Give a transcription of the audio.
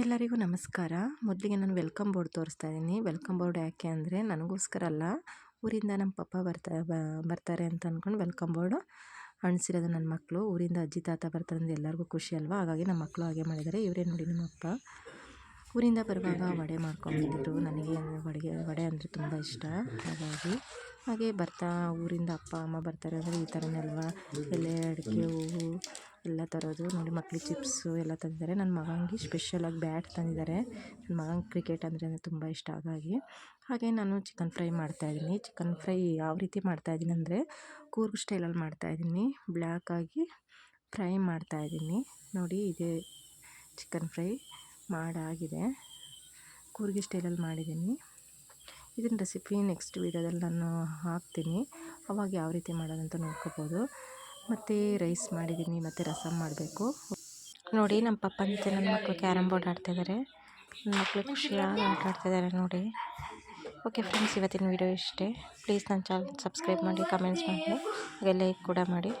ಎಲ್ಲರಿಗೂ ನಮಸ್ಕಾರ. ಮೊದಲಿಗೆ ನಾನು ವೆಲ್ಕಮ್ ಬೋರ್ಡ್ ತೋರಿಸ್ತಾ ಇದ್ದೀನಿ. ವೆಲ್ಕಮ್ ಬೋರ್ಡ್ ಯಾಕೆ ಅಂದರೆ ನನಗೋಸ್ಕರ ಅಲ್ಲ. ಊರಿಂದ ನಮ್ಮ ಪಪ್ಪ ಬರ್ತಾ ಬರ್ತಾರೆ ಅಂತ ಅಂದ್ಕೊಂಡು ವೆಲ್ಕಮ್ ಬೋರ್ಡು ಅಣಿಸಿರೋದು ನನ್ನ ಮಕ್ಕಳು ಊರಿಂದ ಅಜ್ಜಿ, ತಾತ ಬರ್ತಾರೆ ಅಂದರೆ ಎಲ್ಲರಿಗೂ ಖುಷಿ ಅಲ್ವಾ? ಹಾಗಾಗಿ ನಮ್ಮ ಮಕ್ಕಳು ಹಾಗೆ ಮಾಡಿದ್ದಾರೆ. ಇವರೇ ನೋಡಿ ನಮ್ಮ ಅಪ್ಪ. ಊರಿಂದ ಬರುವಾಗ ವಡೆ ಮಾಡ್ಕೊಂಡಿದ್ದರು ನನಗೆ ವಡೆಗೆ, ವಡೆ ಅಂದರೆ ತುಂಬ ಇಷ್ಟ. ಹಾಗಾಗಿ ಹಾಗೆ ಬರ್ತಾ, ಊರಿಂದ ಅಪ್ಪ, ಅಮ್ಮ ಬರ್ತಾರೆ ಅಂದರೆ ಈ ಥರನೇ ಅಲ್ವಾ? ಎಲೆ, ಅಡಿಕೆ, ಹೂವು ಎಲ್ಲ ತರೋದು. ನೋಡಿ ಮಕ್ಳಿಗೆ ಚಿಪ್ಸು ಎಲ್ಲ ತಂದಿದ್ದಾರೆ. ನನ್ನ ಮಗನಿಗೆ ಸ್ಪೆಷಲಾಗಿ ಬ್ಯಾಟ್ ತಂದಿದ್ದಾರೆ. ನನ್ನ ಮಗನಿಗೆ ಕ್ರಿಕೆಟ್ ಅಂದರೆ ತುಂಬ ಇಷ್ಟ ಹಾಗಾಗಿ. ಹಾಗೆ ನಾನು ಚಿಕನ್ ಫ್ರೈ ಮಾಡ್ತಾಯಿದ್ದೀನಿ ಚಿಕನ್ ಫ್ರೈ ಯಾವ ರೀತಿ ಮಾಡ್ತಾಯಿದ್ದೀನಿ ಅಂದರೆ ಕೂರ್ಗ್ ಸ್ಟೈಲಲ್ಲಿ ಮಾಡ್ತಾಯಿದ್ದೀನಿ ಬ್ಲ್ಯಾಕಾಗಿ ಫ್ರೈ ಮಾಡ್ತಾಯಿದ್ದೀನಿ ನೋಡಿ ಇದೇ ಚಿಕನ್ ಫ್ರೈ ಮಾಡಾಗಿದೆ. ಕೂರ್ಗಿ ಸ್ಟೈಲಲ್ಲಿ ಮಾಡಿದ್ದೀನಿ. ಇದನ್ನ ರೆಸಿಪಿ ನೆಕ್ಸ್ಟ್ ವೀಡಿಯೋದಲ್ಲಿ ನಾನು ಹಾಕ್ತೀನಿ. ಅವಾಗ ಯಾವ ರೀತಿ ಮಾಡೋದಂತ ನೋಡ್ಕೋಬೋದು. ಮತ್ತು ರೈಸ್ ಮಾಡಿದ್ದೀನಿ, ಮತ್ತು ರಸಮ್ ಮಾಡಬೇಕು. ನೋಡಿ, ನಮ್ಮ ಪಪ್ಪ ಜೊತೆ ನನ್ನ ಮಕ್ಕಳು ಕ್ಯಾರಮ್ ಬೋರ್ಡ್ ಆಡ್ತಿದ್ದಾರೆ ನನ್ನ ಮಕ್ಕಳು ಖುಷಿಯಾಗಿ ಆಟ ಆಡ್ತಿದ್ದಾರೆ ನೋಡಿ. ಓಕೆ ಫ್ರೆಂಡ್ಸ್, ಇವತ್ತಿನ ವೀಡಿಯೋ ಇಷ್ಟೇ. ಪ್ಲೀಸ್ ನನ್ನ ಚಾನಲ್ ಸಬ್ಸ್ಕ್ರೈಬ್ ಮಾಡಿ, ಕಮೆಂಟ್ಸ್ ಮಾಡಿ, ಹಾಗೆ ಲೈಕ್ ಕೂಡ ಮಾಡಿ.